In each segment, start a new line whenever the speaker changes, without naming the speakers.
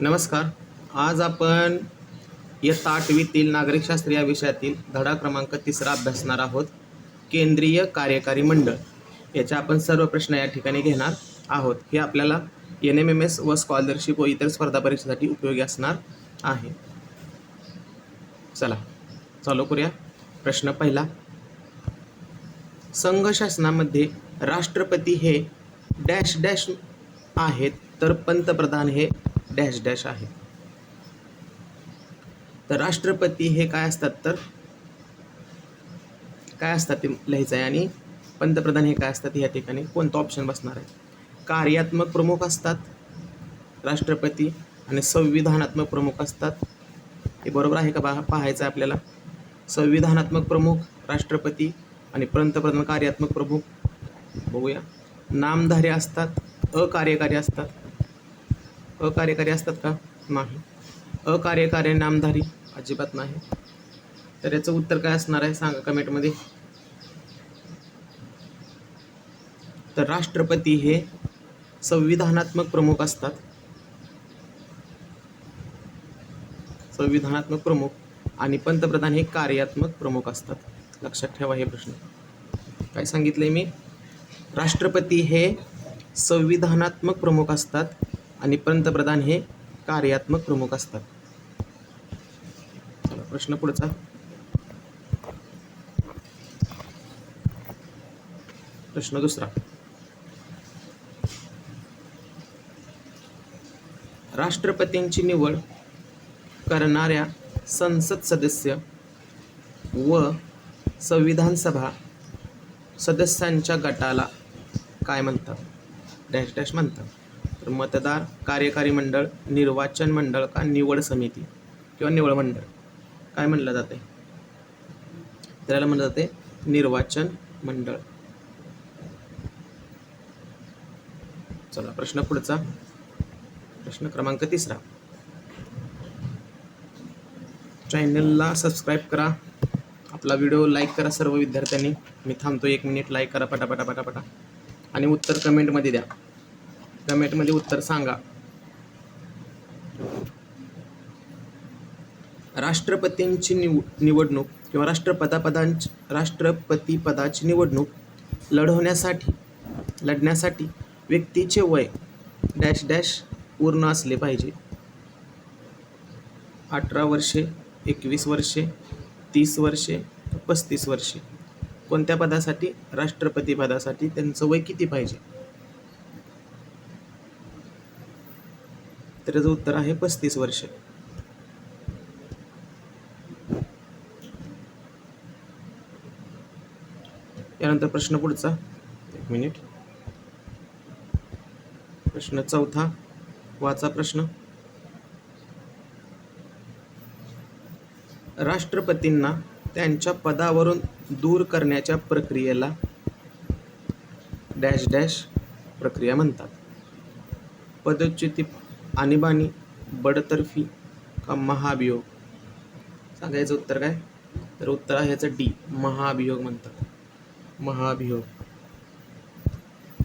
नमस्कार. आज आपण इयत्ता आठवीतील नागरिकशास्त्र या विषयातील धडा क्रमांक तिसरा अभ्यासणार आहोत. केंद्रीय कार्यकारी मंडळ. याचे आपण सर्व प्रश्न या ठिकाणी घेणार आहोत. हे आपल्याला एन एम एम एस व स्कॉलरशिप व इतर स्पर्धा परीक्षेसाठी उपयोगी असणार आहे. चला चालू करूया. प्रश्न पहिला. संघ शासनामध्ये राष्ट्रपती हे डॅश डॅश आहेत तर पंतप्रधान हे डॅश डॅश आहे. तर राष्ट्रपती हे काय असतात तर? काय असतात ते लिहायचं आहे? आणि पंतप्रधान हे काय असतात या ठिकाणी? कोणतं ऑप्शन बसणार आहे? कार्यात्मक प्रमुख असतात राष्ट्रपती आणि संविधानात्मक प्रमुख असतात. हे बरोबर आहे का पहा पाहायचं आहे आपल्याला. संविधानात्मक प्रमुख राष्ट्रपती आणि पंतप्रधान कार्यात्मक प्रमुख. बघूया. नामधारी असतात अकार्यकारी असतात. अकार्यकारी असतात का? नाही. अकार्यकारी नामधारी अजिबात नाही. तर याचं उत्तर काय असणार आहे? सांगा कमेंटमध्ये. तर राष्ट्रपती हे संविधानात्मक प्रमुख असतात. संविधानात्मक प्रमुख आणि पंतप्रधान हे कार्यात्मक प्रमुख असतात. लक्षात ठेवा हे प्रश्न. काय सांगितले मी? राष्ट्रपती हे संविधानात्मक प्रमुख असतात. आणि पंतप्रधान हे कार्यात्मक प्रमुख असतात. प्रश्न पुढचा. प्रश्न दुसरा. राष्ट्रपतींची निवड करणाऱ्या संसद सदस्य व संविधान सभा सदस्यांच्या गटाला काय म्हणतात? डॅश डॅश म्हणतात. तर मतदार कार्यकारी मंडळ निर्वाचन मंडळ का निवड समिती किंवा निवड मंडळ? काय म्हणलं जाते त्याला म्हणलं जाते निर्वाचन मंडळ. चला प्रश्न पुढचा. प्रश्न क्रमांक तिसरा. चॅनलला सबस्क्राईब करा. आपला व्हिडिओ लाईक करा सर्व विद्यार्थ्यांनी. मी थांबतो एक मिनिट. लाईक करा पटापटा पटापटा आणि उत्तर कमेंटमध्ये द्या. कमेंटमध्ये उत्तर सांगा. राष्ट्रपतींची निव निवडणूक किंवा राष्ट्रपदापदांची राष्ट्रपती पदाची निवडणूक लढवण्यासाठी लढण्यासाठी व्यक्तीचे वय डॅश डॅश पूर्ण असले पाहिजे. अठरा वर्षे एकवीस वर्षे तीस वर्षे पस्तीस वर्षे. कोणत्या पदासाठी? राष्ट्रपती पदासाठी त्यांचं वय किती पाहिजे? त्याचं उत्तर आहे पस्तीस वर्ष. यानंतर प्रश्न पुढचा. एक मिनिट. प्रश्न चौथा. वाचा प्रश्न. राष्ट्रपतींना त्यांच्या पदावरून दूर करण्याच्या प्रक्रियेला डॅश डॅश प्रक्रिया म्हणतात. पदच्युती आणीबाणी बडतर्फी का महाभियोग? सांगायचं उत्तर काय? तर उत्तर आहे याचं डी महाभियोग म्हणतात. महाभियोग.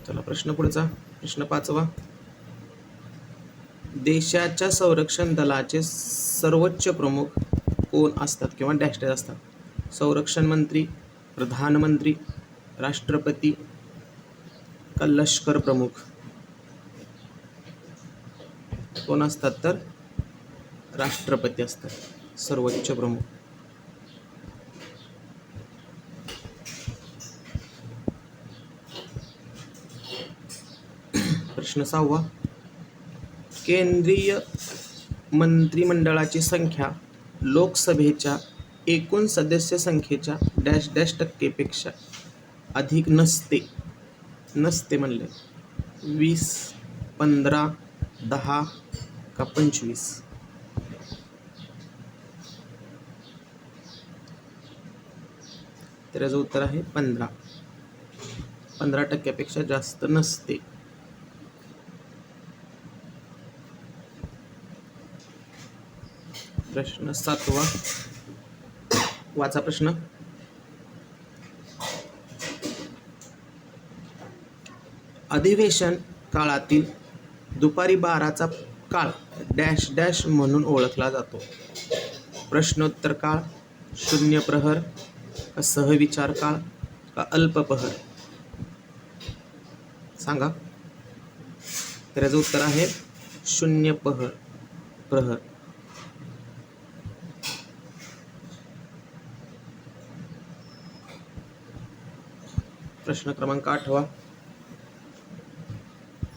चला प्रश्न पुढचा. प्रश्न पाचवा. देशाच्या संरक्षण दलाचे सर्वोच्च प्रमुख कोण असतात किंवा डॅश असतात? संरक्षण मंत्री प्रधानमंत्री राष्ट्रपती का लष्कर प्रमुख? कोण असतात तर राष्ट्रपती असतात सर्वोच्च प्रमुख. प्रश्न सहावा. केंद्रीय मंत्रिमंडळाची संख्या लोकसभेच्या एकूण सदस्य संख्येच्या डॅश डॅश टक्केपेक्षा अधिक नसते नसते म्हणले. वीस पंधरा दहा का पंचवीस? तर याचं उत्तर आहे पंधरा. पंधरा टक्क्यापेक्षा जास्त नसते. प्रश्न सातवा. वाचा प्रश्न. अधिवेशन काळातील दुपारी बाराचा काळ डॅश डॅश म्हणून ओळखला जातो. प्रश्नोत्तर काळ शून्य प्रहर का सहविचार काळ का अल्पप्रहर सांगा. तर याचं उत्तर आहे शून्य प्रहर प्रहर. प्रश्न क्रमांक आठवा.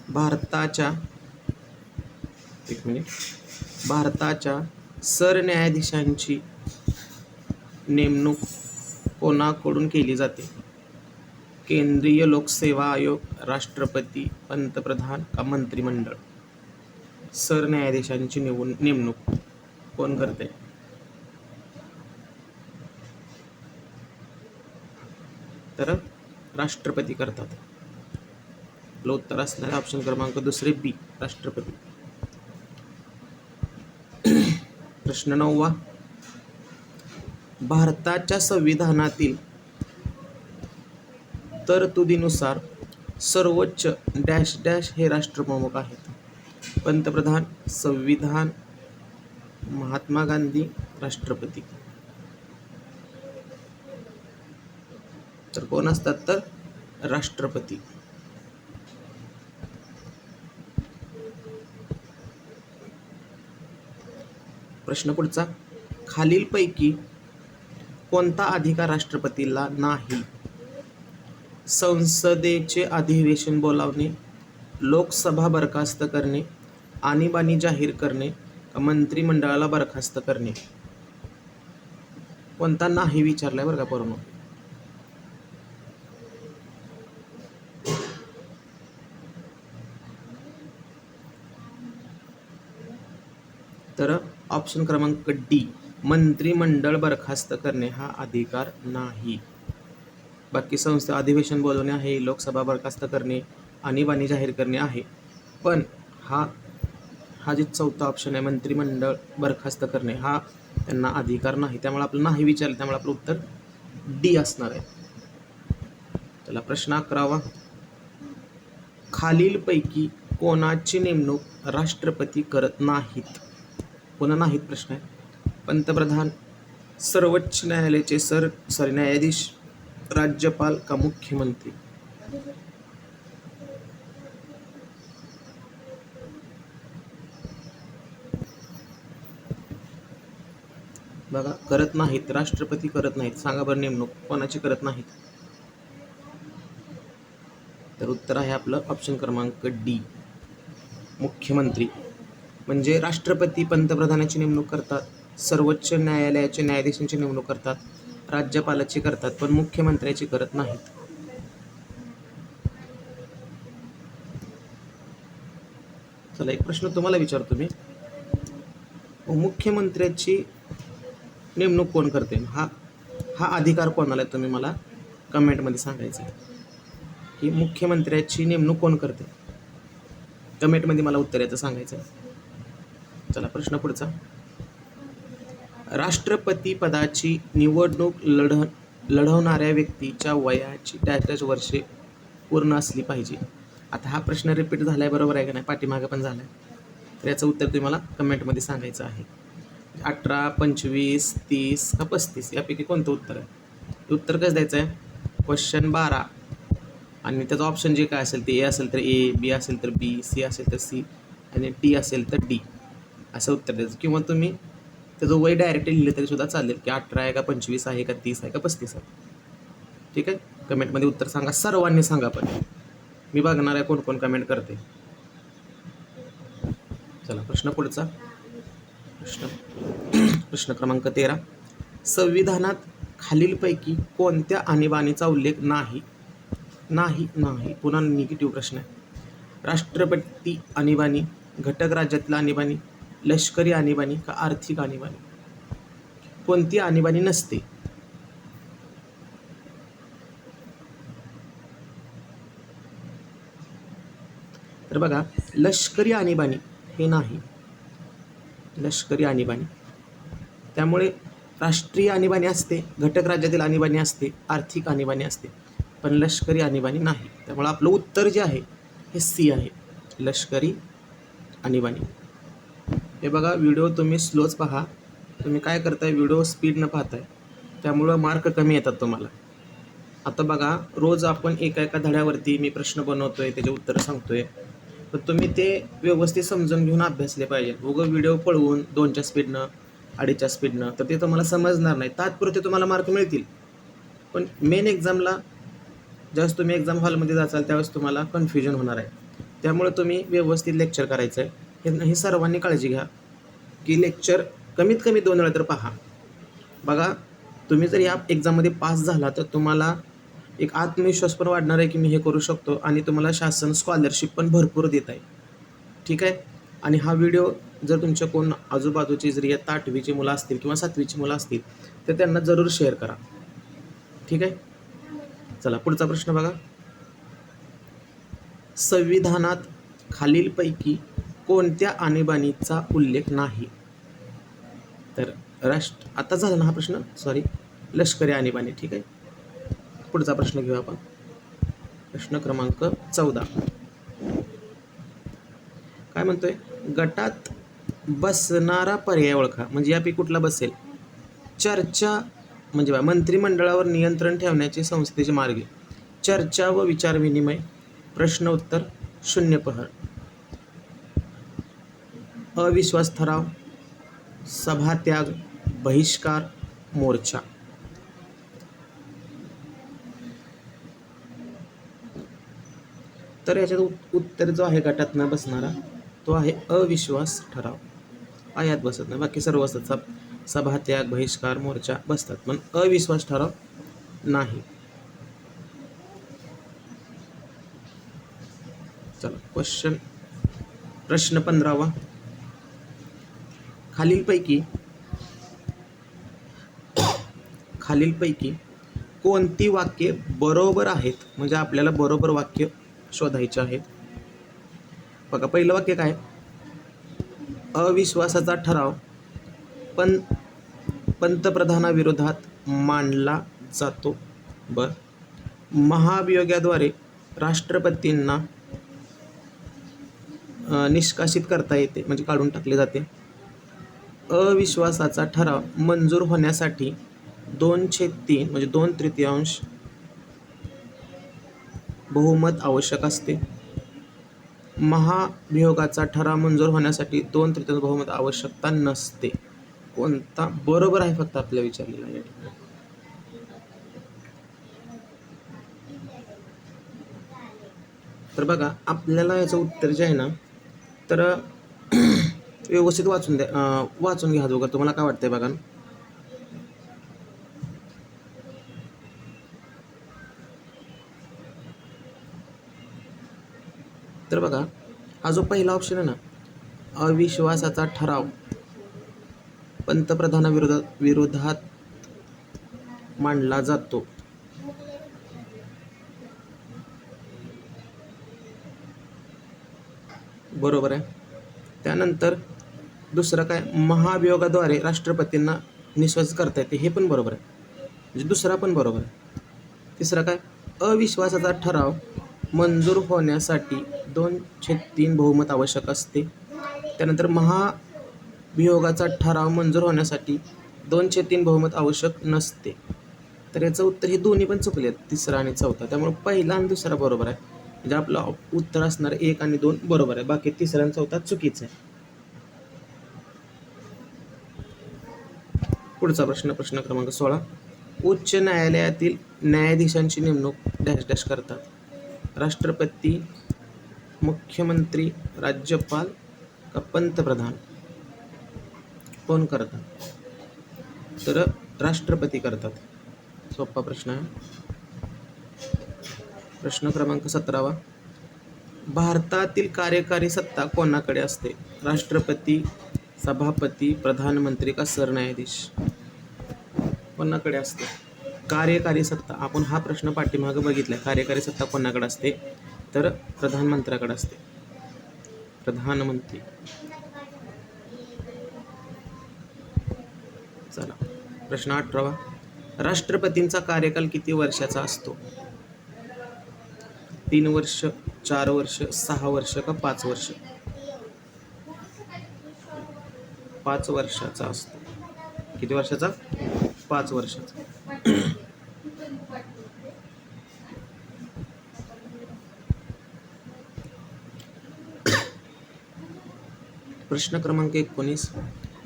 भारताच्या एक मिनिट भारताच्या सरन्यायाधीशांची नेमणूक कोणाकडून केली जाते? केंद्रीय लोकसेवा आयोग राष्ट्रपती पंतप्रधान का मंत्रिमंडळ? सरन्यायाधीशांची निवून नेमणूक कोण करते? तर राष्ट्रपती करतात. आपलं उत्तर असणार ऑप्शन क्रमांक दुसरे बी राष्ट्रपती. प्रश्न नववा. भारताच्या संविधानातील तरतुदीनुसार सर्वोच्च डॅश डॅश हे राष्ट्रप्रमुख आहेत. पंतप्रधान संविधान महात्मा गांधी राष्ट्रपती. तर कोण असतात तर? राष्ट्रपती. प्रश्न पुढचा. खालीलपैकी कोणता अधिकार राष्ट्रपतीला नाही? संसदेचे अधिवेशन बोलावणे लोकसभा बरखास्त करणे आणीबाणी जाहीर करणे मंत्रिमंडळाला बरखास्त करणे. कोणता नाही विचारलाय बरं का पूर्ण तर ऑप्शन क्रमांक डी मंत्रिमंडळ बरखास्त करणे हा अधिकार नाही. बाकी संस्था अधिवेशन बोलवणे आहे लोकसभा बरखास्त करणे आणीबाणी जाहीर करणे आहे. पण हा हा जे चौथा ऑप्शन आहे मंत्रिमंडळ बरखास्त करणे हा त्यांना अधिकार नाही. त्यामुळे आपलं नाही विचारलं त्यामुळे आपलं उत्तर डी असणार आहे. त्याला प्रश्न अकरावा. खालीलपैकी कोणाची नेमणूक राष्ट्रपती करत नाहीत? पुन्हा नाहीत प्रश्न आहे पंतप्रधान सर्वोच्च न्यायालयाचे सर सॉरी न्यायाधीश राज्यपाल का मुख्यमंत्री? बघा करत नाहीत राष्ट्रपती करत नाहीत. सांगा बरं नेमणूक कोणाची करत नाहीत? तर उत्तर आहे आपलं ऑप्शन क्रमांक डी. मुख्यमंत्री. म्हणजे राष्ट्रपती पंतप्रधानाची नेमणूक करतात सर्वोच्च न्यायालयाचे न्यायाधीशांची नेमणूक करतात राज्यपालाची करतात पण मुख्यमंत्र्याची करत नाहीत. चला एक प्रश्न तुम्हाला विचारतो मी. मुख्यमंत्र्याची नेमणूक कोण करते? हा हा अधिकार कोणाला आहे तुम्ही मला कमेंटमध्ये सांगायचं आहे. की मुख्यमंत्र्याची नेमणूक कोण करते? कमेंटमध्ये मला उत्तर याचं सांगायचं आहे. चला प्रश्न पुढचा. राष्ट्रपती पदाची निवडणूक लढ लढवणाऱ्या व्यक्तीच्या वयाची डॅश वर्षे पूर्ण असली पाहिजे. आता हा प्रश्न रिपीट झाला आहे बरोबर आहे का नाही? पाठीमागे पण झाला आहे तर याचं उत्तर तुम्ही मला कमेंटमध्ये सांगायचं आहे. अठरा पंचवीस तीस का पस्तीस? यापैकी कोणतं उत्तर आहे? उत्तर कसं द्यायचं आहे? क्वेश्चन बारा. आणि त्याचं ऑप्शन जे काय असेल ते ए असेल तर ए बी असेल तर बी सी असेल तर सी आणि डी असेल तर डी असं उत्तर द्यायचं. किंवा तुम्ही त्याचं वय डायरेक्टली लिहिलं तरी सुद्धा चालेल की अठरा आहे का पंचवीस आहे का तीस आहे का पस्तीस आहे. ठीक आहे? कमेंटमध्ये उत्तर सांगा. सर्वांनी सांगा पण. मी बघणार आहे कोण कोण कमेंट करते. चला प्रश्न पुढचा. प्रश्न. प्रश्न क्रमांक तेरा. संविधानात खालीलपैकी कोणत्या आणीबाणीचा उल्लेख नाही? नाही नाही. पुन्हा निगेटिव्ह प्रश्न आहे. राष्ट्रपती आणीबाणी घटक राज्यातला आणीबाणी लष्करी आणीबाणी का आर्थिक आणीबाणी? कोणती आणीबाणी नसते. तर बघा लष्करी आणीबाणी हे नाही. लष्करी आणीबाणी. त्यामुळे राष्ट्रीय आणीबाणी असते घटक राज्यातील आणीबाणी असते आर्थिक आणीबाणी असते. पण लष्करी आणीबाणी नाही. त्यामुळे आपलं उत्तर जे आहे हे सी आहे. लष्करी आणीबाणी. हे बघा व्हिडिओ तुम्ही स्लोच पहा. तुम्ही काय करताय? व्हिडिओ स्पीडनं पाहताय. त्यामुळं मार्क कमी येतात तुम्हाला. आता बघा रोज आपण एका एका धड्यावरती मी प्रश्न बनवतोय त्याचे उत्तरं सांगतोय. तर तुम्ही ते व्यवस्थित समजून घेऊन अभ्यासले पाहिजे. उगं व्हिडिओ पळवून दोनच्या स्पीडनं अडीचच्या स्पीडनं तर ते तुम्हाला समजणार नाही. तात्पुरते तुम्हाला मार्क मिळतील. पण मेन एक्झामला ज्यावेळेस तुम्ही एक्झाम हॉलमध्ये जाचाल त्यावेळेस तुम्हाला कन्फ्युजन होणार आहे. त्यामुळे तुम्ही व्यवस्थित लेक्चर करायचं आहे हे हे सर्वांनी काळजी घ्या. की लेक्चर कमीत कमी दोन वेळा तर पहा. बघा तुम्ही जर या एक्झाममध्ये पास झाला तर तुम्हाला एक आत्मविश्वास पण वाढणार आहे की मी हे करू शकतो आणि तुम्हाला शासन स्कॉलरशिप पण भरपूर देत आहे. ठीक आहे? आणि हा व्हिडिओ जर तुमच्या कोण आजूबाजूची जर इयत्ता आठवीची मुलं असतील किंवा सातवीची मुलं असतील तर त्यांना जरूर शेअर करा. ठीक आहे? चला पुढचा प्रश्न बघा. संविधानात खालीलपैकी कोणत्या आणीबाणीचा उल्लेख नाही? तर राष्ट्र आता झाला ना हा प्रश्न? सॉरी लष्करी आणीबाणी ठीक आहे? पुढचा प्रश्न घेऊ आपण. प्रश्न क्रमांक चौदा. काय म्हणतोय? गटात बसणारा पर्याय ओळखा. म्हणजे यापैकी कुठला बसेल? चर्चा म्हणजे बा मंत्रिमंडळावर नियंत्रण ठेवण्याचे संस्थेचे मार्ग. चर्चा व विचारविनिमय प्रश्न उत्तर शून्य प्रहर अविश्वास ठराव सभात्याग बहिष्कार मोर्चा. तर याच्यात उत्तर जो आहे गटात न बसणारा तो आहे अविश्वास ठराव. आयात बसत नाही. बाकी सर्व असतात. सब सभात्याग बहिष्कार मोर्चा बसतात. पण अविश्वास ठराव नाही. चला क्वेश्चन प्रश्न पंधरावा. खालीलपैकी खालीलपैकी कोणती वाक्ये बरोबर आहेत? म्हणजे आपल्याला बरोबर वाक्य शोधायचे आहेत. बघा पहिलं वाक्य काय? अविश्वासाचा ठराव पण पंतप्रधानाविरोधात मांडला जातो. बर. महाभियोगाद्वारे राष्ट्रपतींना निष्कासित करता येते म्हणजे काढून टाकले जाते. अविश्वासाचा ठराव मंजूर होण्यासाठी दोन तीन म्हणजे दोन तृतीयांश बहुमत आवश्यक असते. महाभियोगाचा ठराव मंजूर होण्यासाठी दोन तृतीयांश बहुमत आवश्यकता नसते. कोणता? बरोबर आहे फक्त आपल्या विचारलेला या ठिकाणी. तर बघा आपल्याला याचं उत्तर जे आहे ना तर व्यवस्थित वाचून द्या. वाचून घ्या वगैरे तुम्हाला काय वाटतंय बघा तर बघा हा जो पहिला ऑप्शन आहे ना अविश्वासाचा ठराव. पंतप्रधानाविरोधात विरोधात मांडला जातो. बरोबर आहे? त्यानंतर दुसरं काय? महाभियोगाद्वारे राष्ट्रपतींना निश्वास करता येते. हे पण बरोबर आहे. म्हणजे दुसरा पण बरोबर आहे. तिसरा काय? अविश्वासाचा ठराव मंजूर होण्यासाठी दोन छेद तीन बहुमत आवश्यक असते. त्यानंतर महाभियोगाचा ठराव मंजूर होण्यासाठी दोन छेद तीन बहुमत आवश्यक नसते. तर याचं उत्तर हे दोन्ही पण चुकले आहेत तिसरा आणि चौथा. त्यामुळे पहिला आणि दुसरा बरोबर आहे. म्हणजे आपलं उत्तर असणार एक आणि दोन बरोबर आहे. बाकी तिसरा आणि चौथा चुकीचं आहे. पुढचा प्रश्न प्रश्न क्रमांक सोळा. उच्च न्यायालयातील न्यायाधीशांची नेमणूक डॅश डॅश करतात. राष्ट्रपती मुख्यमंत्री राज्यपाल का पंतप्रधान? कोण करतात? तर राष्ट्रपती करतात. सोपा प्रश्न आहे. प्रश्न क्रमांक सतरावा. भारतातील कार्यकारी सत्ता कोणाकडे असते? राष्ट्रपती सभापती प्रधानमंत्री का सरन्यायाधीश? कोणाकडे असते? कार्यकारी सत्ता. आपण हा प्रश्न पाठीमागं बघितला कार्यकारी सत्ता कोणाकडे असते? तर प्रधानमंत्र्याकडे असते. प्रधानमंत्री. चला. प्रश्न अठरावा. राष्ट्रपतींचा कार्यकाल किती वर्षाचा असतो? तीन वर्ष चार वर्ष सहा वर्ष का पाच वर्ष? पाच वर्षाचा असतो. किती वर्षाचा? पाच वर्षाचा. प्रश्न क्रमांक एकोणीस.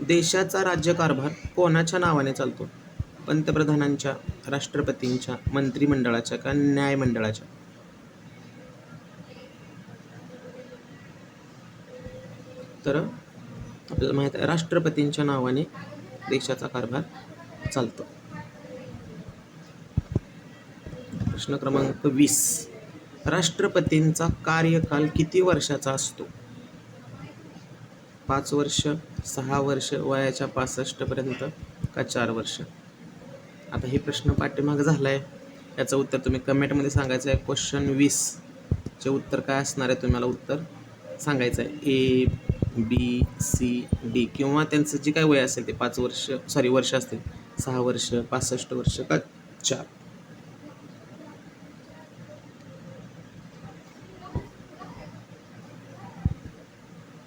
देशाचा राज्यकारभार कोणाच्या नावाने चालतो? पंतप्रधानांच्या राष्ट्रपतींच्या मंत्रिमंडळाच्या का न्यायमंडळाच्या? तर आपल्याला माहीत आहे राष्ट्रपतींच्या नावाने देशाचा कारभार चालतो. प्रश्न क्रमांक वीस. राष्ट्रपतींचा कार्यकाल किती वर्षाचा असतो? पाच वर्ष सहा वर्ष वयाच्या पासष्टपर्यंत का चार वर्ष? आता हे प्रश्न पाठीमाग झाला आहे याचं उत्तर तुम्ही कमेंटमध्ये सांगायचं आहे. क्वेश्चन वीसचे उत्तर काय असणार आहे? तुम्हाला उत्तर सांगायचं आहे. ए बी सी डी किंवा त्यांचं जे काय वय असेल ते पाच वर्ष सॉरी वर्ष असतील. सहा वर्ष पासष्ट वर्ष का चार?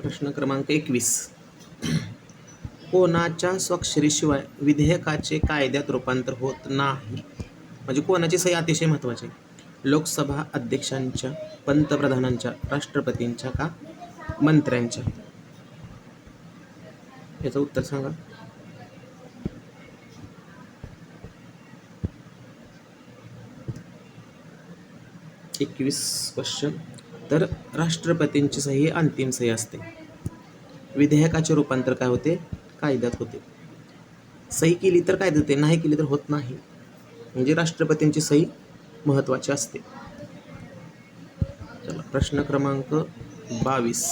प्रश्न क्रमांक एकवीस. कोणाच्या स्वाक्षरीशिवाय विधेयकाचे कायद्यात रूपांतर होत नाही? म्हणजे कोणाची सही अतिशय महत्त्वाची आहे. लोकसभा अध्यक्षांच्या पंतप्रधानांच्या राष्ट्रपतींच्या का मंत्र्यांच्या? याचं उत्तर सांगा. एकवीस क्वेश्चन तर राष्ट्रपतींची सही ही अंतिम सही असते. विधेयकाचे रूपांतर काय होते? कायद्यात होते. सही केली तर कायद्यात होते नाही केली तर होत नाही. म्हणजे राष्ट्रपतींची सही महत्त्वाची असते. चला प्रश्न क्रमांक बावीस.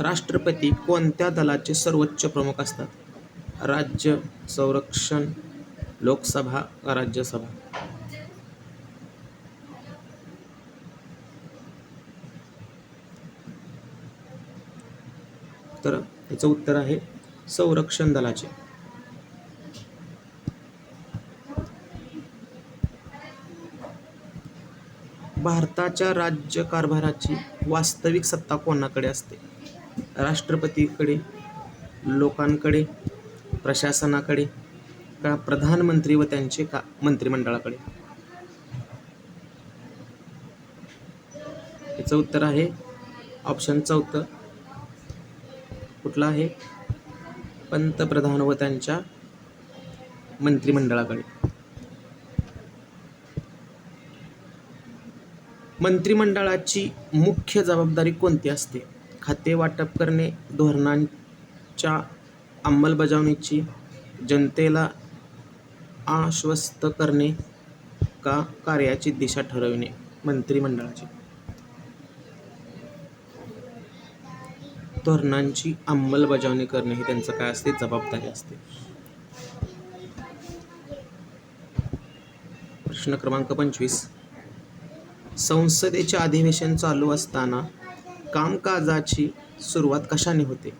राष्ट्रपती कोणत्या दलाचे सर्वोच्च प्रमुख असतात? राज्य संरक्षण लोकसभा राज्यसभा? तर याचं उत्तर आहे संरक्षण दलाचे. भारताच्या राज्यकारभाराची वास्तविक सत्ता कोणाकडे असते? राष्ट्रपतीकडे लोकांकडे प्रशासनाकडे का प्रधानमंत्री व त्यांचे का मंत्रिमंडळाकडे? याचं उत्तर आहे ऑप्शन चौथं. कुठलं आहे? पंतप्रधान व त्यांच्या मंत्रिमंडळाकडे. मंत्रिमंडळाची मुख्य जबाबदारी कोणती असते? खाते वाटप करणे धोरणांच्या अंमलबजावणीची जनतेला आश्वस्त करणे का कार्याची दिशा ठरविणे? मंत्रिमंडळाची. धोरणांची अंमलबजावणी करणे हे त्यांचं काय असते? जबाबदारी असते. प्रश्न क्रमांक पंचवीस. संसदेचे अधिवेशन चालू असताना कामकाजाची सुरुवात कशाने होते?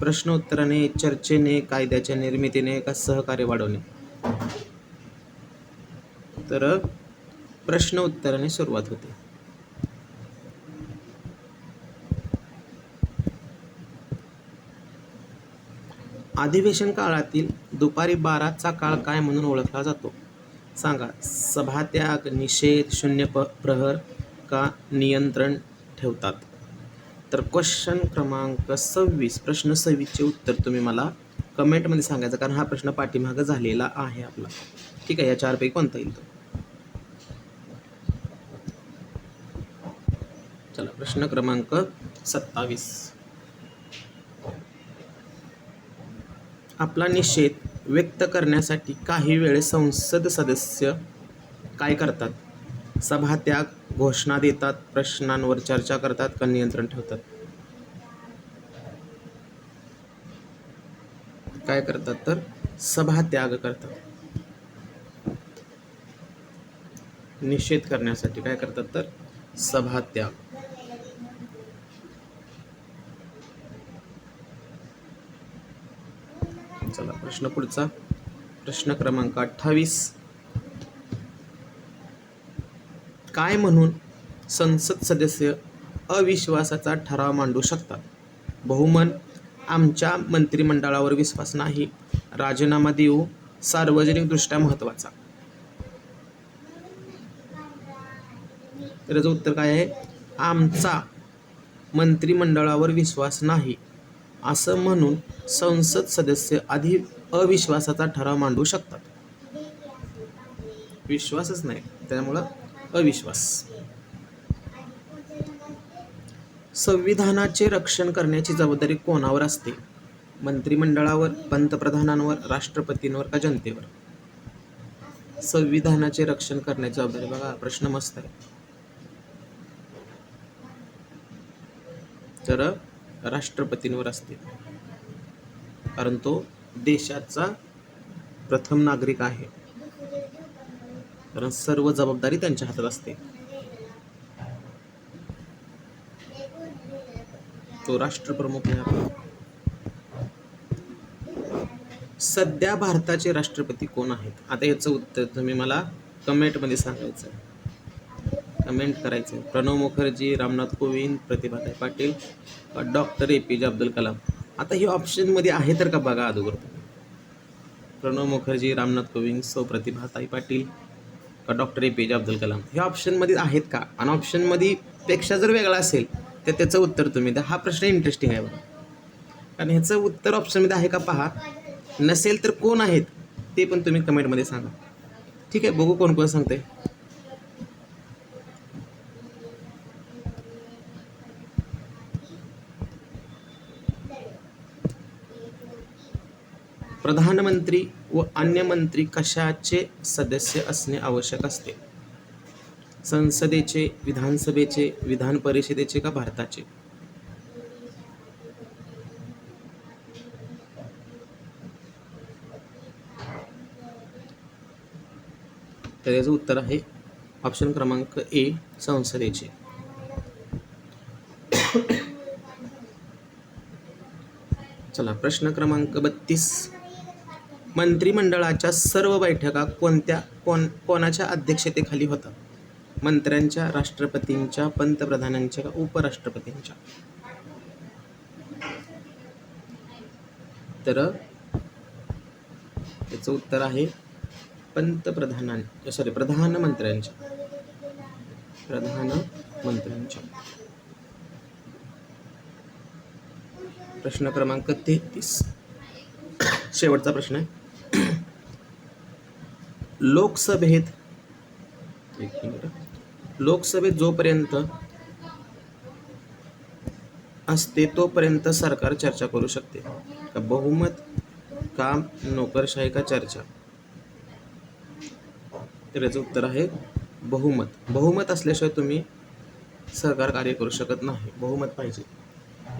प्रश्नोत्तराने चर्चेने कायद्याच्या निर्मितीने का सहकार्य वाढवणे? तर प्रश्नोत्तराने सुरुवात होते. अधिवेशन काळातील दुपारी बाराचा काळ काय म्हणून ओळखला जातो? सांगा. सभात्याग निषेध शून्य प प्रहर का नियंत्रण ठेवतात? तर क्वेश्चन क्रमांक सव्वीस प्रश्न सव्वीसचे उत्तर तुम्ही मला कमेंटमध्ये सांगायचं कारण हा प्रश्न पाठीमागं झालेला आहे आपला. ठीक आहे या चारपैकी कोणता येईल तो? चला प्रश्न क्रमांक सत्तावीस. आपला निषेध व्यक्त करण्यासाठी काही वेळेस संसद सदस्य काय करतात? सभात्याग घोषणा देतात प्रश्नांवर चर्चा करतात का नियंत्रण ठेवतात. काय करतात तर? सभात्याग करतात. निषेध करण्यासाठी काय करतात तर? सभात्याग. चला प्रश्न पुढचा. प्रश्न क्रमांक अठ्ठावीस. काय म्हणून संसद सदस्य अविश्वासाचा ठराव मांडू शकतात? बहुमन आमच्या मंत्रिमंडळावर विश्वास नाही. राजीनामा देऊ सार्वजनिकदृष्ट्या महत्त्वाचा. त्याचं उत्तर काय आहे? आमचा मंत्रिमंडळावर विश्वास नाही. असं म्हणून संसद सदस्य आधी अविश्वासाचा ठराव मांडू शकतात. विश्वासच नाही. त्यामुळं अविश्वास. संविधानाचे रक्षण करण्याची जबाबदारी कोणावर असते? मंत्रिमंडळावर पंतप्रधानांवर राष्ट्रपतींवर का जनतेवर? संविधानाचे रक्षण करण्याची जबाबदारी बघा प्रश्न मस्त आहे. तर राष्ट्रपतींवर असते. कारण तो देशाचा प्रथम नागरिक आहे. कारण सर्व जबाबदारी त्यांच्या हातात असते. तो राष्ट्रप्रमुख आहे सध्या भारताचे राष्ट्रपती कोण आहेत? आता याचं उत्तर तुम्ही मला कमेंटमध्ये सांगायचं कमेंट करायचं Pranab Mukherjee Ramnath Kovind Pratibhatai Patil doctor A P J Abdul Kalam. आता हे ऑप्शनमध्ये आहे तर का बघा अगोदर. तुम्ही प्रणव मुखर्जी रामनाथ कोविंद सौ Pratibhatai Patil doctor A P J Abdul Kalam? ह्या ऑप्शनमध्ये आहेत का? आणि ऑप्शनमध्ये पेक्षा जर वेगळा असेल तर त्याचं उत्तर तुम्ही द्या. हा प्रश्न इंटरेस्टिंग आहे बघा. कारण ह्याचं उत्तर ऑप्शनमध्ये आहे का पहा. नसेल तर कोण आहेत ते पण तुम्ही कमेंटमध्ये सांगा. ठीक आहे बघू कोण कोण सांगते प्रधानमंत्री व अन्य मंत्री कशाचे सदस्य असणे आवश्यक असते? संसदेचे विधानसभेचे विधान परिषदेचे का भारताचे? तर याचं उत्तर आहे ऑप्शन क्रमांक ए संसदेचे. चला प्रश्न क्रमांक बत्तीस. मंत्रिमंडळाच्या सर्व बैठका कोणत्या कोण कोणाच्या अध्यक्षतेखाली होतात? मंत्र्यांच्या राष्ट्रपतींच्या पंतप्रधानांच्या का उपराष्ट्रपतींच्या? तर याचं उत्तर आहे पंतप्रधानां सॉरी प्रधानमंत्र्यांच्या प्रधानमंत्र्यांच्या प्रश्न क्रमांक तेहतीस. शेवटचा प्रश्न आहे. लोकसभेत एक मिनिट. लोकसभेत जोपर्यंत असते तोपर्यंत सरकार चर्चा करू शकते. का बहुमत का नोकरशाही का चर्चा? तर याचं उत्तर आहे बहुमत. बहुमत असल्याशिवाय तुम्ही सरकार कार्य करू शकत नाही. बहुमत पाहिजे.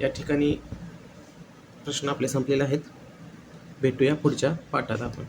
या ठिकाणी प्रश्न आपले संपलेले आहेत. भेटूया पुढच्या पाठात आपण.